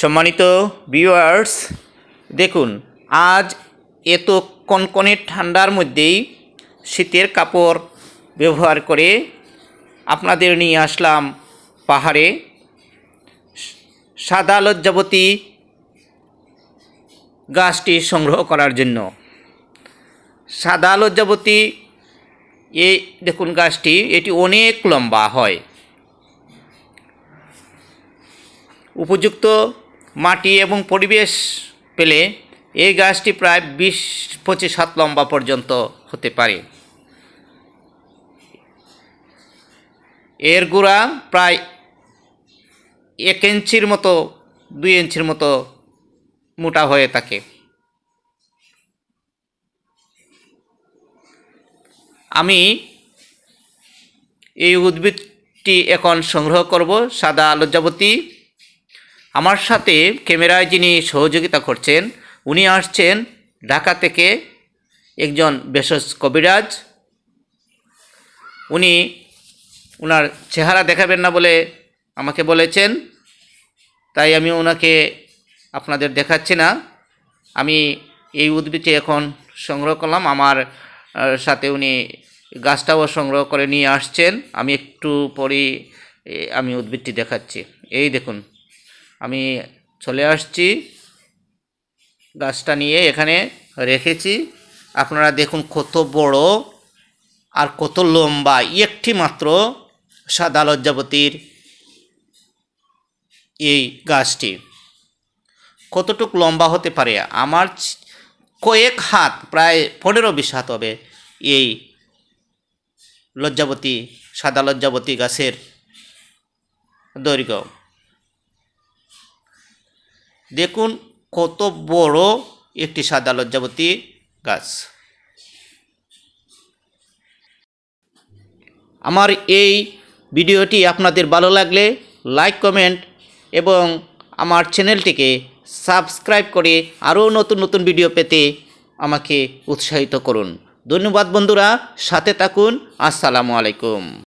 সম্মানিত ভিউয়ার্স দেখুন, আজ এত কনকনে ঠান্ডার মধ্যেই শীতের কাপড় ব্যবহার করে আপনাদের নিয়ে আসলাম পাহাড়ে। সাদা লজ্জাবতী গাছটি সংগ্রহ করার জন্য। সাদা লজ্জাবতী এই দেখুন গাছটি, এটি অনেক লম্বা হয়। উপযুক্ত মাটি এবং পরিবেশ পেলে এই গাছটি প্রায় বিশ, পঁচিশ হাত লম্বা পর্যন্ত হতে পারে। এর গোড়া প্রায় এক ইঞ্চির মতো, দুই ইঞ্চির মতো মোটা হয়ে থাকে। আমি এই উদ্ভিদটি এখন সংগ্রহ করব সাদা লজ্জাবতী আমার সাথে ক্যামেরায় যিনি সহযোগিতা করছেন, উনি আসছেন ঢাকা থেকে একজন ভেষজ কবিরাজ। উনি ওনার চেহারা দেখাবেন না বলে আমাকে বলেছেন, তাই আমি ওনাকে আপনাদের দেখাচ্ছি না। আমি এই উদ্ভিদটি এখন সংগ্রহ করলাম। আমার সাথে উনি গাছটাও সংগ্রহ করে নিয়ে আসছেন। আমি একটু পরেই আমি উদ্ভিদটি দেখাচ্ছি। এই দেখুন। আমি চলে আসছি। গাছটা নিয়ে এখানে রেখেছি। আপনারা দেখুন কত বড় আর কত লম্বা। একটি মাত্র সাদা লজ্জাপতির এই গাছটি। কতটুক লম্বা হতে পারে? আমার কয়েক হাত, প্রায় পনেরো বিশ হাত হবে এই লজ্জাবতী, সাদা লজ্জাবতী গাছের দৈর্ঘ্য। দেখুন কত বড় একটি সাদা লজ্জাবতী গাছ। আমার এই ভিডিওটি আপনাদের ভালো লাগলে লাইক, কমেন্ট এবং আমার চ্যানেলটিকে সাবস্ক্রাইব করে আরও নতুন নতুন ভিডিও পেতে আমাকে উৎসাহিত করুন। ধন্যবাদ বন্ধুরা, সাথে থাকুন। আসসালামু আলাইকুম।